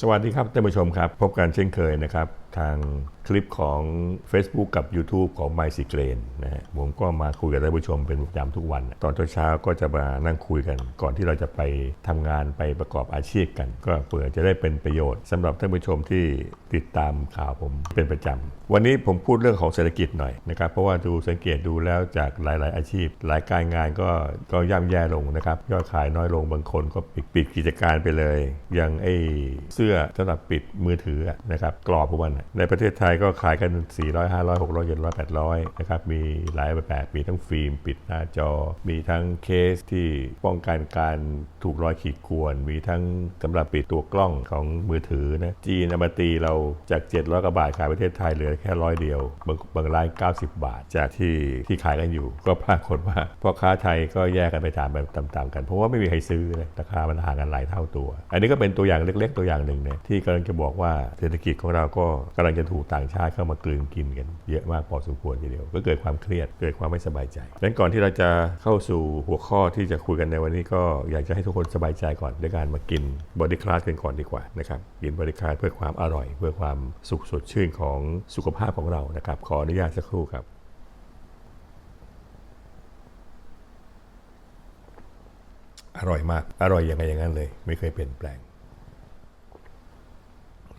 สวัสดีครับท่านผู้ชมครับ พบกันเช่นเคยนะครับ ทางคลิปของ Facebook กับ YouTube ของ My s e g r a i n นะฮะผมก็มาคุยกับท่านผู้ชมเป็นประจำทุกวัน ตอนเช้าก็จะมานั่งคุยกัน ก่อนที่เราจะไปทำงานไปประกอบอาชีพกัน ก็เผื่อจะได้เป็นประโยชน์สำหรับท่านผู้ชมที่ติดตามข่าวผมเป็นประจำ วันนี้ผมพูดเรื่องของเศรษฐกิจหน่อยนะครับ เพราะว่าดูสังเกตดูแล้วจากหลาย ๆ อาชีพ หลายการงานก็ก็ย่ำแย่ลงนะครับ ยอดขายน้อยลงบางคนก็ปิดปิดกิจการไปเลย อย่างไอ้เสื้อสำหรับปิดมือถือนะครับกรอบพวกมันในประเทศไทยก็ขายกัน 400 500 600 700 800 นะครับ มีหลายแบบมีทั้งฟิล์มปิดหน้าจอ มีทั้งเคสที่ป้องกันการถูกรอยขีดข่วน มีทั้งสำหรับปิดตัวกล้องของมือถือนะ จีนเอามาตีเราจาก 700กว่าบาทขายประเทศไทยเหลือแค่ร้อยเดียว บางบางร้าน 90 บาท จากที่ที่ขายกันอยู่ ก็ปรากฏว่าพ่อค้าไทยก็แยกกันไปตามแบบตามๆกันเพราะว่าไม่มีใครซื้อเลยราคามันห่างกันหลายเท่าตัว อันนี้ก็เป็นตัวอย่างเล็กๆ ตัวอย่างหนึ่งเนี่ยที่กำลังจะบอกว่าเศรษฐกิจของเราก็กำลังจะถูกต่างชาติเข้ามากลืนกินกันเยอะมากพอสมควรทีเดียว ก็เกิดความเครียดเกิดความไม่สบายใจดังนั้นก่อนที่เราจะเข้าสู่หัวข้อที่จะคุยกันในวันนี้ก็อยากจะให้ทุกคนสบายใจก่อนด้วยการมากินบอดี้คลาสกันก่อนดีกว่านะครับกินบอดี้คลาสเพื่อความอร่อย เพื่อความสุขสดชื่นของสุขภาพของเรานะครับขออนุญาตสักครู่ครับอร่อยมาก อร่อยยังไงอย่างนั้นเลย ไม่เคยเปลี่ยนแปลง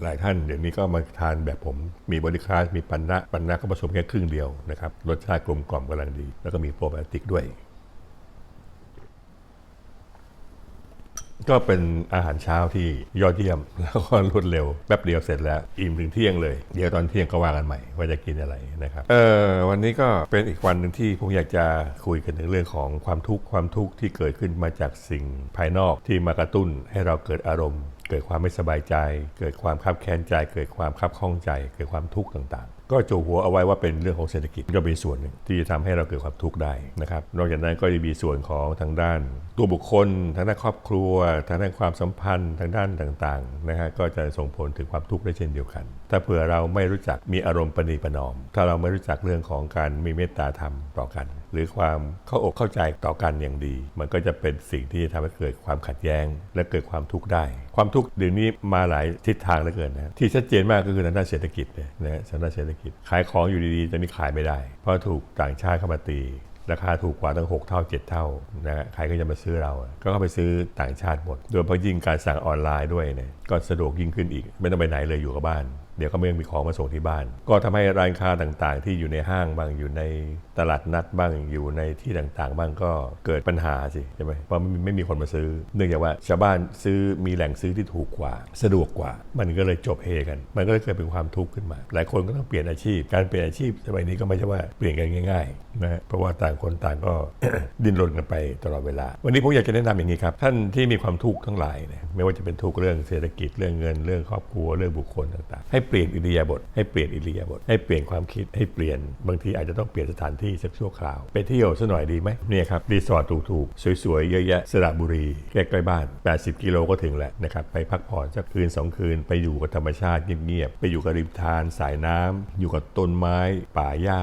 หลายท่านเดี๋ยวนี้ก็มาทานแบบผมมีบริคาสมีปันนะปันนะก็ผสมแค่ครึ่งเดียวนะครับรสชาติกลมกล่อมกำลังดี แล้วก็มีโปรไบโอติกด้วย ก็เป็นอาหารเช้าที่ยอดเยี่ยม แล้วก็รวดเร็วแป๊บเดียวเสร็จแล้ว อิ่มถึงเที่ยงเลย เดี๋ยวตอนเที่ยงก็ว่ากันใหม่ ว่าจะกินอะไรนะครับเออวันนี้ก็เป็นอีกวันหนึ่งที่ผมอยากจะคุยกันถึงเรื่องของความทุกข์ความทุกข์ที่เกิดขึ้นมาจากสิ่งภายนอกที่มากระตุ้นให้เราเกิดอารมณ์ เกิดความไม่สบายใจ เกิดความคับแค้นใจ เกิดความคับข้องใจ เกิดความทุกข์ต่าง ก็โจหัวเอาไว้ว่าเป็นเรื่องของเศรษฐกิจก็เป็นส่วนหนึ่งที่จะทำให้เราเกิดความทุกข์ได้นะครับนอกจากนั้นก็จะมีส่วนของทางด้าน ตัวบุคคล ทางด้านครอบครัว ทางด้านความสัมพันธ์ ทางด้านต่างๆนะฮะก็จะส่งผลถึงความทุกข์ได้เช่นเดียวกัน ถ้าเผื่อเราไม่รู้จักมีอารมณ์ปณีประนอม ถ้าเราไม่รู้จักเรื่องของการมีเมตตาธรรมต่อกัน หรือความเข้าอกเข้าใจต่อกันอย่างดี มันก็จะเป็นสิ่งที่ทำให้เกิดความขัดแย้ง และเกิดความทุกข์ได้ ความทุกข์เดี๋ยวนี้มาหลายทิศทางเหลือเกินนะที่ชัดเจนมากก็คือทางด้านเศรษฐกิจเนี่ยนะทางด้านเศรษฐกิจ ขายของอยู่ดีๆแต่นี่ขายไม่ได้ เพราะถูกต่างชาติเข้ามาตีราคาถูกกว่าตั้ง 6 เท่า 7 เท่านะใครก็จะมาซื้อเรา ก็เข้าไปซื้อต่างชาติหมด โดยเฉพาะยิ่งการสั่งออนไลน์ด้วยเนี่ยก็สะดวกยิ่งขึ้นอีก ไม่ต้องไปไหนเลยอยู่กับบ้าน เดี๋ยวก็ไม่มีของมาส่งที่บ้าน ก็ทำให้ร้านค้าต่างๆ ที่อยู่ในห้างบ้างอยู่ในตลาดนัดบ้างอยู่ในที่ต่างๆ บ้างก็เกิดปัญหาสิใช่ไหมเพราะไม่มีคนมาซื้อ เนื่องจากว่าชาวบ้านซื้อมีแหล่งซื้อที่ถูกกว่า สะดวกกว่า มันก็เลยจบเฮกัน มันก็เลยเกิดเป็นความทุกข์ขึ้นมา หลายคนก็ต้องเปลี่ยนอาชีพ การเปลี่ยนอาชีพสมัยนี้ก็ไม่ใช่ว่าเปลี่ยนกันง่ายๆนะเพราะว่าต่างคนต่างก็ดิ้นรนกันไปตลอดเวลา วันนี้ผมอยากจะแนะนำอย่างนี้ครับท่านที่มีความทุกข์ทั้งหลายเนี่ยไม่ว่าจะเป็นทุกข์เรื่องเศรษฐกิจเรื่องเงินเรื่องครอบครัวเรื่องบุคคลต่างๆให้เปลี่ยนอิริยาบถให้เปลี่ยนอิริยาบถให้เปลี่ยนความคิดให้เปลี่ยนบางทีอาจจะต้องเปลี่ยนสถานที่สักชั่วคราว ไปเที่ยวสักหน่อยดีไหมเนี่ยครับรีสอร์ทถูกๆ สวยๆ เยอะแยะสระบุรีใกล้ๆบ้าน 80 กิโลก็ถึงแหล้วนะครับไปพักผ่อนสักคืน 2 คืน ไปอยู่กับธรรมชาติเงียบๆไปอยู่กับริมทานสายน้ำอยู่กับต้นไม้ป่าหญ้า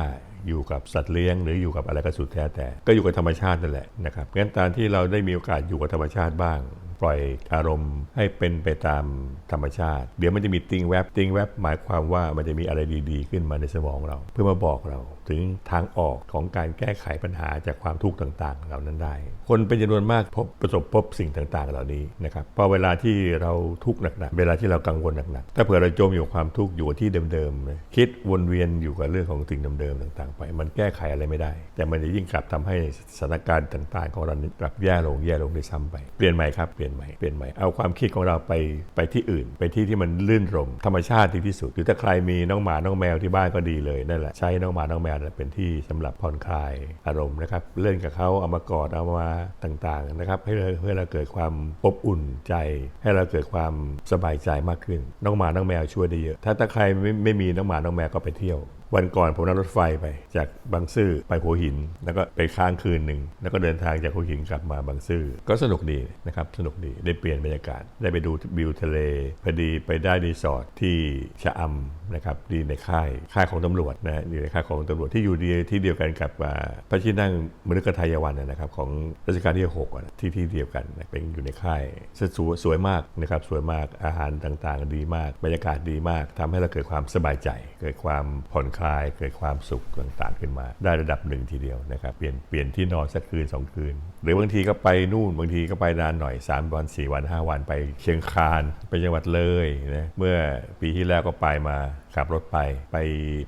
อยู่กับสัตว์เลี้ยงหรืออยู่กับอะไรก็สุดแท้แต่ ก็อยู่กับธรรมชาตินั่นแหละนะครับงั้นการที่เราได้มีโอกาสอยู่กับธรรมชาติบ้าง ปล่อยอารมณ์ให้เป็นไปตามธรรมชาติ เดี๋ยวมันจะมีติงแวบติงแวบหมายความว่ามันจะมีอะไรดีๆ ขึ้นมาในสมองเรา เพื่อมาบอกเราถึงทางออกของการแก้ไขปัญหาจากความทุกข์ต่างๆ เหล่านั้นได้ คนเป็นจำนวนมากพบประสบพบสิ่งต่างๆ เหล่านี้นะครับพอเวลาที่เราทุกข์หนักๆเวลาที่เรากังวลหนักๆถ้าเผื่อเราจมอยู่ความทุกข์อยู่ที่เดิมๆคิดวนเวียนอยู่กับเรื่องของสิ่งเดิมๆต่าง ๆ ไป มันแก้ไขอะไรไม่ได้ แต่มันจะยิ่งกลับทำให้สถานการณ์ต่าง ๆ ของเรากลับแย่ลงแย่ลงด้วยซ้ำไปเปลี่ยนใหม่ครับเปลี่ยนใหม่เปลี่ยนใหม่เอาความคิดของเราไปไปที่อื่น ไปที่ที่มันลื่นรมธรรมชาติดีที่สุด หรือถ้าใครมีน้องหมาน้องแมวที่บ้านก็ดีเลยนั่นแหละใช้น้องหมาน้องแมวเป็นที่สำหรับผ่อนคลายอารมณ์นะครับเล่นกับเขาเอามากอดเอามาต่างๆนะครับให้เราให้เราเกิดความอบอุ่นใจ ให้เราเกิดความสบายใจมากขึ้น น้องหมาน้องแมวช่วยได้เยอะถ้าถ้าใครไม่ไม่มีน้องหมาน้องแมวก็ไปเที่ยว วันก่อนผมนั่งรถไฟไปจากบางซื่อไปหัวหิน แล้วก็ไปค้างคืนหนึ่ง แล้วก็เดินทางจากหัวหินกลับมาบางซื่อก็สนุกดีนะครับสนุกดีได้เปลี่ยนบรรยากาศ ได้ไปดูวิวทะเลพอดีไปได้รีสอร์ทที่ชะอำนะครับดีในค่ายค่ายของตำรวจนะอยู่ในค่ายของตำรวจที่อยู่ดีที่เดียวกันกับพระที่นั่งมฤคทายวันนะนะครับของรัชกาลที่6อะนะที่ที่เดียวกันเป็นอยู่ในค่ายสวยสวยมากนะครับสวยมากอาหารต่างๆ ดีมากบรรยากาศดีมากทำให้เราเกิดความสบายใจ เกิดความผ่อนคลายเกิดความสุขต่างๆขึ้นมา ได้ระดับหนึ่งทีเดียวนะครับเปลี่ยนเปลี่ยนที่นอนสักคืนสองคืน หรือบางทีก็ไปนู่นบางทีก็ไปนานหน่อย 3 วัน 4 วัน 5 วันไปเชียงคานไปจังหวัดเลยนะเมื่อปีที่แล้วก็ไปมาขับรถไปไป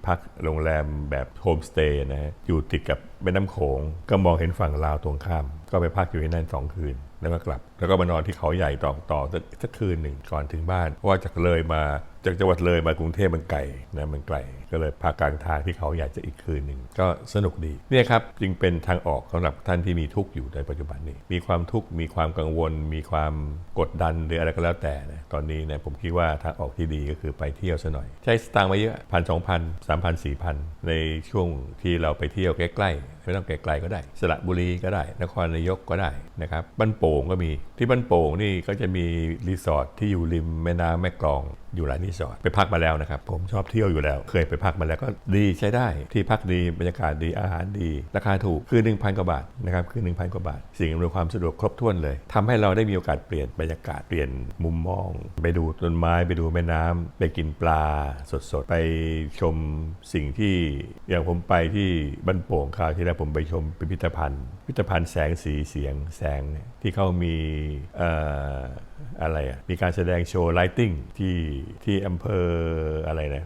พักโรงแรมแบบโฮมสเตย์นะฮะอยู่ติดกับแม่น้ำโขง ก็มองเห็นฝั่งลาวตรงข้าม ก็ไปพักอยู่ที่นั่นสองคืน แล้วก็กลับ แล้วก็มานอนที่เขาใหญ่ต่อต่อสักสักคืนหนึ่งก่อนถึงบ้าน เพราะว่าจากเลยมาจากจังหวัดเลยมากรุงเทพมันไกลนะมันไกล ก็เลยพักกลางทางที่เขาใหญ่จะอีกคืนหนึ่งก็สนุกดีเนี่ยครับจึงเป็นทางออกสำหรับท่านที่มีทุกข์อยู่ในปัจจุบันนี้ มีความทุกข์มีความกังวล มีความกดดันหรืออะไรก็แล้วแต่นะตอนนี้เนี่ยผมคิดว่าทางออกที่ดีก็คือไปเที่ยวซะหน่อย ใช้สตางค์มาเยอะพันสองพันสามพันสี่พันในช่วงที่เราไปเที่ยวใกล้ๆไม่ต้องไกลๆก็ได้ สระบุรีก็ได้ นครนายกก็ได้นะครับบ้านโป่งก็มีที่บ้านโป่งนี่ก็จะมีรีสอร์ทที่อยู่ริมแม่น้ำแม่กลองอยู่หลายรีสอร์ทไปพักมาแล้วนะครับผมชอบเที่ยวอยู่แล้วเคยไปพักมาแล้วก็ดีใช้ได้ที่พักดีบรรยากาศดีอาหารดี ราคาถูกคือ 1,000 กว่าบาทนะครับคือ 1,000 กว่าบาท สิ่งอำนวยความสะดวกครบถ้วนเลยทำให้เราได้มีโอกาสเปลี่ยนบรรยากาศเปลี่ยนมุมมอง ไปดูต้นไม้ไปดูแม่น้ำไปกินปลาสดๆ ไปชมสิ่งที่อย่างผมไปที่บ้านโป่งคราวที่แล้วผมไปชมพิพิธภัณฑ์ พิพิธภัณฑ์แสงสีเสียงแสงที่เขามีเอะไรอะมีการแสดงโชว์ไลติงที่ที่อำเภออะไรนะ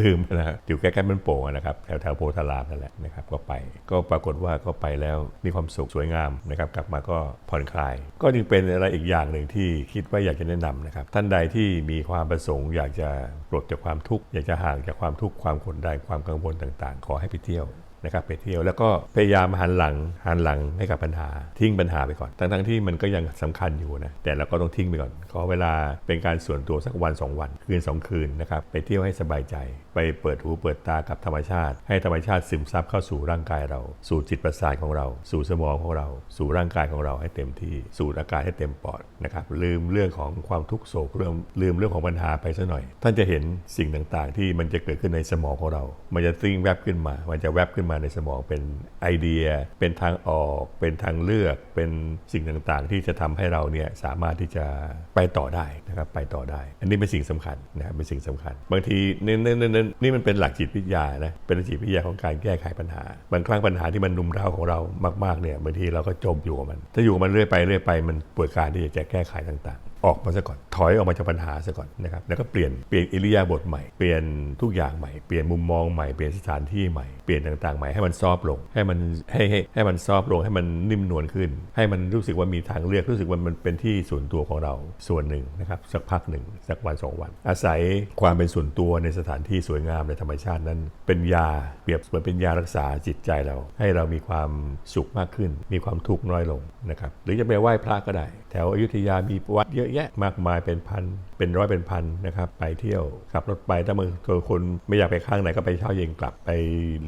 ลืมนะฮะอยู่ใกล้ๆมันโป่งนะครับแถวแถวโพธารามนั่นแหละนะครับก็ไปก็ปรากฏว่าก็ไปแล้วมีความสุขสวยงามนะครับกลับมาก็ผ่อนคลาย ก็จึงเป็นอะไรอีกอย่างหนึ่งที่คิดว่าอยากจะแนะนำนะครับท่านใดที่มีความประสงค์ อยากจะปลดจากความทุกข์อยากจะห่างจากความทุกข์ความกดดันความกังวลต่างๆ ขอให้ไปเที่ยว นะครับไปเที่ยวแล้วก็พยายามหันหลังหันหลังให้กับปัญหาทิ้งปัญหาไปก่อน ทั้งๆที่มันก็ยังสำคัญอยู่นะแต่เราก็ต้องทิ้งไปก่อนขอเวลาเป็นการส่วนตัวสักวัน 2 วัน คืน 2 คืนนะครับไปเที่ยวให้สบายใจ ไปเปิดหูเปิดตากับธรรมชาติ ให้ธรรมชาติซึมซับเข้าสู่ร่างกายเรา สู่จิตประสาทของเรา สู่สมองของเรา สู่ร่างกายของเราให้เต็มที่สูดอากาศให้เต็มปอดนะครับลืมเรื่องของความทุกข์โศกเรื่องลืมเรื่องของปัญหาไปซะหน่อย ท่านจะเห็นสิ่งต่างๆ ที่มันจะเกิดขึ้นในสมองของเรา มันจะติ้งแวบขึ้นมา มันจะแวบขึ้นมาในสมองเป็นไอเดีย เป็นทางออก เป็นทางเลือก เป็นสิ่งต่างๆ ที่จะทำให้เราเนี่ยสามารถที่จะไปต่อได้นะครับไปต่อได้ อันนี้เป็นสิ่งสำคัญนะครับเป็นสิ่งสำคัญ บางทีนี่นี่นี่นี่นี่มันเป็นหลักจิตวิทยานะเป็นจิตวิทยาของการแก้ไขปัญหา บางครั้งปัญหาที่มันนุมเร้าของเรามากๆเนี่ยบางทีเราก็จมอยู่กับมัน ถ้าอยู่กับมันเรื่อยไปเรื่อยไปมันปวดการที่จะแก้ไขต่างๆ ออกมาซะก่อนถอยออกมาจากปัญหาซะก่อนนะครับแล้วก็เปลี่ยนเปลี่ยนอิริยาบถใหม่เปลี่ยนทุกอย่างใหม่เปลี่ยนมุมมองใหม่เปลี่ยนสถานที่ใหม่เปลี่ยนต่างๆใหม่ให้มันซอฟลงให้มันให้ให้ให้มันซอฟลงให้มันนิ่มนวลขึ้น ให้มันรู้สึกว่ามีทางเลือกรู้สึกว่ามันเป็นที่ส่วนตัวของเราส่วนหนึ่งนะครับสักพักหนึ่งสักวันสองวัน อาศัยความเป็นส่วนตัวในสถานที่สวยงามในธรรมชาตินั้น เป็นยาเปรียบเหมือนเป็นยารักษาจิตใจเรา ให้เรามีความสุขมากขึ้น มีความทุกข์น้อยลงนะครับหรือจะไปไหว้พระก็ได้ แถวอยุธยามีวัดเยอะแยะมากมายเป็นพันเป็นร้อยเป็นพันนะครับไปเที่ยวขับรถไปถ้ามึงตัวคนไม่อยากไปข้างไหนก็ไปเช่าเย็นกลับไป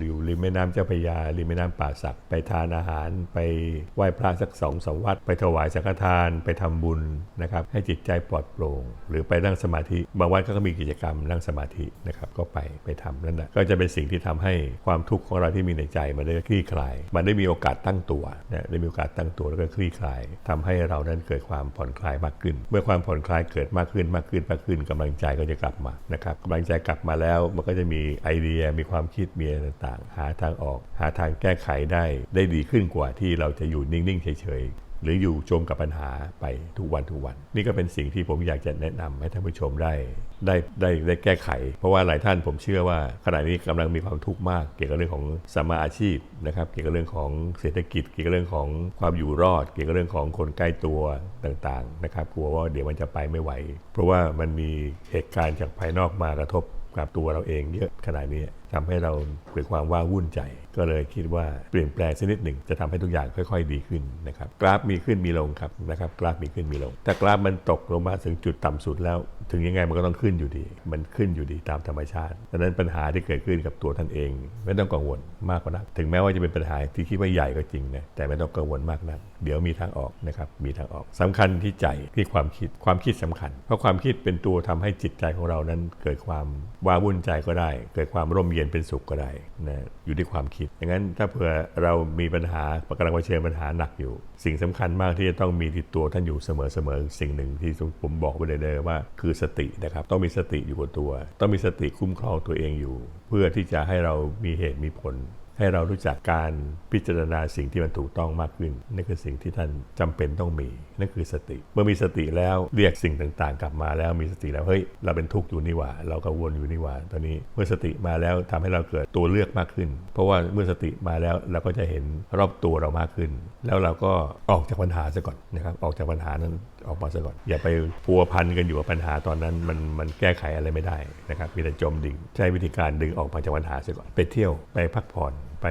ริวริมแม่น้ำเจ้าพระยาริมแม่น้ำป่าสักไปทานอาหารไปไหว้พระสักสองสวัดไปถวายสังฆทานไปทำบุญนะครับให้จิตใจปลอดโปร่ง หรือไปนั่งสมาธิบางวัดก็มีกิจกรรมนั่งสมาธินะครับก็ไปไปทำนั่นแหละก็จะเป็นสิ่งที่ทำให้ความทุกข์ของเราที่มีในใจมันได้คลี่คลาย มันได้มีโอกาสตั้งตัวนะได้มีโอกาสตั้งตัวแล้วก็คลี่คลายทำให้เรานั้นเกิดความผ่อนคลายมากขึ้น เมื่อความผ่อนคลายเกิดมากขึ้นมากขึ้นมากขึ้นกำลังใจก็จะกลับมานะครับกำลังใจกลับมาแล้วมันก็จะมีไอเดียมีความคิดมีอะไรต่างๆ หาทางออก หาทางแก้ไขได้ได้ดีขึ้นกว่าที่เราจะอยู่นิ่งๆเฉยๆ หรืออยู่จมกับปัญหาไปทุกวันทุกวัน นี่ก็เป็นสิ่งที่ผมอยากจะแนะนำให้ท่านผู้ชมได้ได้ได้ได้แก้ไข เพราะว่าหลายท่านผมเชื่อว่าขณะนี้กำลังมีความทุกข์มาก เกี่ยวกับเรื่องของสมมาอาชีพนะครับเกี่ยวกับเรื่องของเศรษฐกิจ เกี่ยวกับเรื่องของความอยู่รอด เกี่ยวกับเรื่องของคนใกล้ตัวต่างๆนะครับกลัวว่าเดี๋ยวมันจะไปไม่ไหว เพราะว่ามันมีเหตุการณ์จากภายนอกมากระทบกับตัวเราเองเยอะขนาดนี้ทำให้เราเกิดความว้าวุ่นใจ ก็เลยคิดว่าเปลี่ยนแปลงสักนิดหนึ่งจะทำให้ทุกอย่างค่อย ๆ ดีขึ้นนะครับกราฟมีขึ้นมีลงครับนะครับกราฟมีขึ้นมีลง แต่กราฟมันตกลงมาถึงจุดต่ำสุดแล้ว ถึงยังไงมันก็ต้องขึ้นอยู่ดี มันขึ้นอยู่ดีตามธรรมชาติดังนั้นปัญหาที่เกิดขึ้นกับตัวท่านเอง ไม่ต้องกังวลมากกว่านักถึงแม้ว่าจะเป็นปัญหาที่คิดว่าใหญ่ก็จริงนะแต่ไม่ต้องกังวลมากนักเดี๋ยวมีทางออกนะครับมีทางออกสำคัญที่ใจที่ความคิดความคิดสำคัญ เพราะความคิดเป็นตัวทำให้จิตใจของเรานั้น เกิดความว้าวุ่นใจก็ได้ เกิดความร่มเย็นเป็นสุขก็ได้นะอยู่ที่ความคิดดังนั้นถ้าเผื่อเรามีปัญหากำลังเผชิญปัญหาหนักอยู่ สิ่งสำคัญมากที่จะต้องมีติดตัวท่านอยู่เสมอๆสิ่งหนึ่งที่ผมบอกไปเลยๆว่า คือสตินะครับต้องมีสติอยู่กับตัว ต้องมีสติคุ้มครองตัวเองอยู่ เพื่อที่จะให้เรามีเหตุมีผล ให้เรารู้จักการพิจารณาสิ่งที่มันถูกต้องมากขึ้นนั่นคือสิ่งที่ท่านจำเป็นต้องมีนั่นคือสติ เมื่อมีสติแล้วเรียกสิ่งต่างๆ กลับมาแล้วมีสติแล้วเฮ้ยเราเป็นทุกข์อยู่นี่หว่า เรากังวลอยู่นี่หว่า ตอนนี้เมื่อสติมาแล้วทำให้เราเกิดตัวเลือกมากขึ้น เพราะว่าเมื่อสติมาแล้วเราก็จะเห็นรอบตัวเรามากขึ้น แล้วเราก็ออกจากปัญหาซะก่อนนะครับออกจากปัญหานั้น ออกมาซะก่อน อย่าไปพัวพันกันอยู่กับปัญหาตอนนั้นมันมันแก้ไขอะไรไม่ได้นะครับมีแต่จมดิ่ง ใช้วิธีการดึงออกมาจากปัญหาซะก่อนไปเที่ยวไปพักผ่อนไป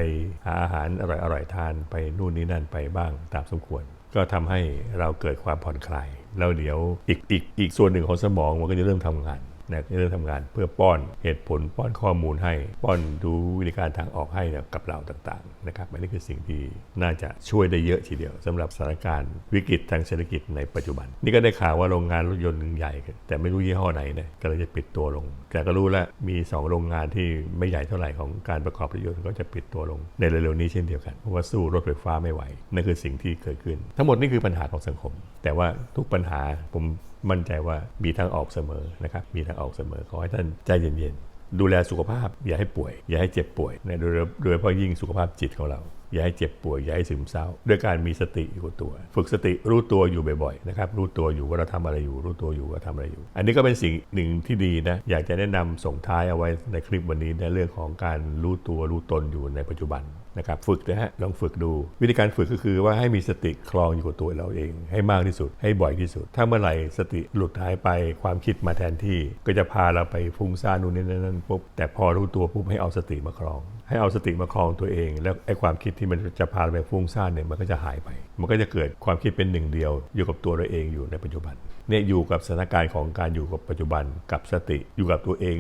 หาอาหารอร่อยๆทานไปนู่นนี่นั่นไปบ้างตามสมควร ก็ทำให้เราเกิดความผ่อนคลายแล้วเดี๋ยวอีกอีกอีกส่วนหนึ่งของสมองมันก็จะเริ่มทำงาน นะจะเริ่มทำงานเพื่อป้อนเหตุผลป้อนข้อมูลให้ ป้อนดูวิธีการทางออกให้กับเราต่างๆนะครับอันนี้คือสิ่งที่น่าจะช่วยได้เยอะทีเดียวสำหรับสถานการณ์วิกฤตทางเศรษฐกิจในปัจจุบัน นี่ก็ได้ข่าวว่าโรงงานรถยนต์ใหญ่ แต่ไม่รู้ยี่ห้อไหนนะก็เลยจะปิดตัวลง แต่ก็รู้แล้วมี 2 โรงงานที่ไม่ใหญ่เท่าไหร่ของการประกอบรถยนต์ก็จะปิดตัวลง ในเร็วๆนี้เช่นเดียวกันเพราะว่าสู้รถไฟฟ้าไม่ไหวนั่นคือสิ่งที่เกิดขึ้น ทั้งหมดนี่คือปัญหาของสังคม แต่ว่าทุกปัญหาผม มั่นใจว่ามีทางออกเสมอนะครับมีทางออกเสมอขอให้ท่านใจเย็นๆดูแลสุขภาพ อย่าให้ป่วย อย่าให้เจ็บป่วยนะโดยโดยเฉพาะยิ่งสุขภาพจิตของเราอย่าให้เจ็บป่วยอย่าให้ซึมเศร้า ด้วยการมีสติอยู่ตัว ฝึกสติรู้ตัวอยู่บ่อยๆนะครับรู้ตัวอยู่ว่าเราทำอะไรอยู่ รู้ตัวอยู่ว่าทำอะไรอยู่ อันนี้ก็เป็นสิ่งหนึ่งที่ดีนะอยากจะแนะนำส่งท้ายเอาไว้ในคลิปวันนี้ในเรื่องของการรู้ตัวรู้ตนอยู่ในปัจจุบัน นะครับฝึกนะฮะลองฝึกดู วิธีการฝึกก็คือว่าให้มีสติคลองอยู่กับตัวเราเอง ให้มากที่สุด ให้บ่อยที่สุด ถ้าเมื่อไหร่สติหลุดหายไปความคิดมาแทนที่ ก็จะพาเราไปฟุ้งซ่านนู่นนี่นั่นปุ๊บแต่พอรู้ตัวปุ๊บให้เอาสติมาครอง ให้เอาสติมาครองตัวเอง แล้วไอ้ความคิดที่มันจะพาเราไปฟุ้งซ่านเนี่ยมันก็จะหายไป มันก็จะเกิดความคิดเป็นหนึ่งเดียว อยู่กับตัวเราเองอยู่ในปัจจุบัน เนี่ยอยู่กับสถานการณ์ของการอยู่กับปัจจุบันกับสติอยู่กับตัวเอง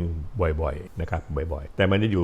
บ่อยๆนะครับบ่อยๆ แต่มันจะอยู่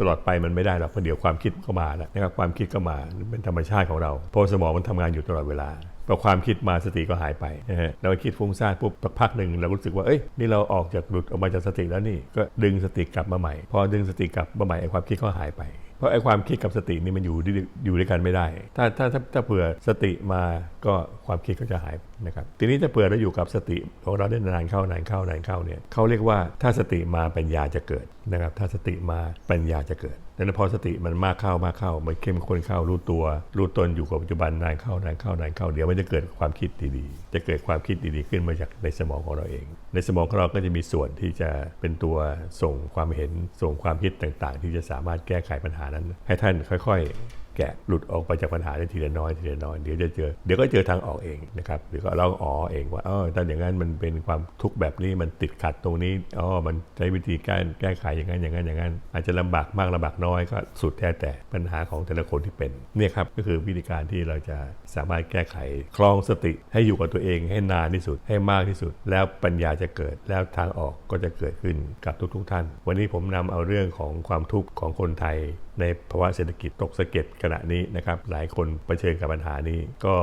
ตลอดไปมันไม่ได้หรอกเพราะเดี๋ยวความคิดก็มาแล้วนะครับความคิดก็มาเป็นธรรมชาติของเรา เพราะสมองมันทำงานอยู่ตลอดเวลาพอความคิดมาสติก็หายไปนะฮะเราคิดฟุ้งซ่านปุ๊บสักพักหนึ่งเรารู้สึกว่าเอ้ยนี่เราออกจากหลุดออกมาจากสติแล้วนี่ก็ดึงสติกลับมาใหม่ พอดึงสติกลับมาใหม่ไอ้ความคิดก็หายไปเพราะไอ้ความคิดกับสตินี่มันอยู่ด้วยอยู่ด้วยกันไม่ได้ ถ้าถ้าถ้าถ้าเผื่อสติมาก็ความคิดก็จะหายนะครับทีนี้ถ้าเผื่อเราอยู่กับสติของเราได้นานเข้านานเข้านานเข้าเนี่ยเขาเรียกว่าถ้าสติมาปัญญาจะเกิดนะครับถ้าสติมาปัญญาจะเกิดดังนั้นพอสติมันมากเข้ามากเข้ามันเข้มข้นเข้ารู้ตัว รู้ตนอยู่กับปัจจุบันนานเข้านานเข้านานเข้าเดี๋ยวมันจะเกิดความคิดดีๆ จะเกิดความคิดดีๆ ขึ้นมาจากในสมองของเราเอง ในสมองของเราก็จะมีส่วนที่จะเป็นตัวส่งความเห็นส่งความคิดต่างๆ ที่จะสามารถแก้ไขปัญหานั้น ให้ท่านค่อย ๆ แกะหลุดออกไปจากปัญหาได้ทีละน้อยทีละน้อยเดี๋ยวจะเจอเดี๋ยวก็เจอทางออกเองนะครับเดี๋ยวก็เราอ๋อเองว่าอ๋อถ้าอย่างนั้นมันเป็นความทุกข์แบบนี้มันติดขัดตรงนี้อ๋อมันใช้วิธีการแก้ไขอย่างนั้นอย่างนั้นอย่างนั้น อาจจะลำบากมากลำบากน้อยก็สุดแท้แต่ปัญหาของแต่ละคนที่เป็นเนี่ยครับก็คือวิธีการที่เราจะสามารถแก้ไขคลองสติให้อยู่กับตัวเองให้นานที่สุดให้มากที่สุด แล้วปัญญาจะเกิดแล้วทางออกก็จะเกิดขึ้นกับทุกๆท่าน วันนี้ผมนำเอาเรื่องของความทุกข์ของคนไทย ในภาวะเศรษฐกิจตกสะเก็ดขณะนี้นะครับหลายคนเผชิญกับปัญหานี้ ก็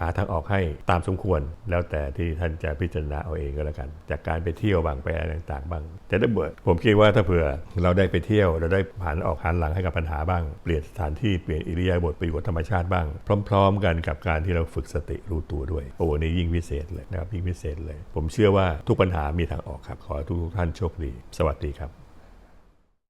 หาทางออกให้ตามสมควร แล้วแต่ที่ท่านจะพิจารณาเอาเองก็แล้วกัน จากการไปเที่ยวบางไปอะไรต่างๆบ้างแต่ถ้าเบิดผมคิดว่าถ้าเผื่อเราได้ไปเที่ยวเราได้ผ่านออกหันหลังให้กับปัญหาบ้าง เปลี่ยนสถานที่เปลี่ยนอิริยาบถไปอยู่กับธรรมชาติบ้าง พร้อม ๆ กันกับการที่เราฝึกสติรู้ตัวด้วยโอ้นี่ยิ่งพิเศษเลยนะครับยิ่งพิเศษเลย ผมเชื่อว่าทุกปัญหามีทางออกครับขอทุกท่านโชคดี สวัสดีครับ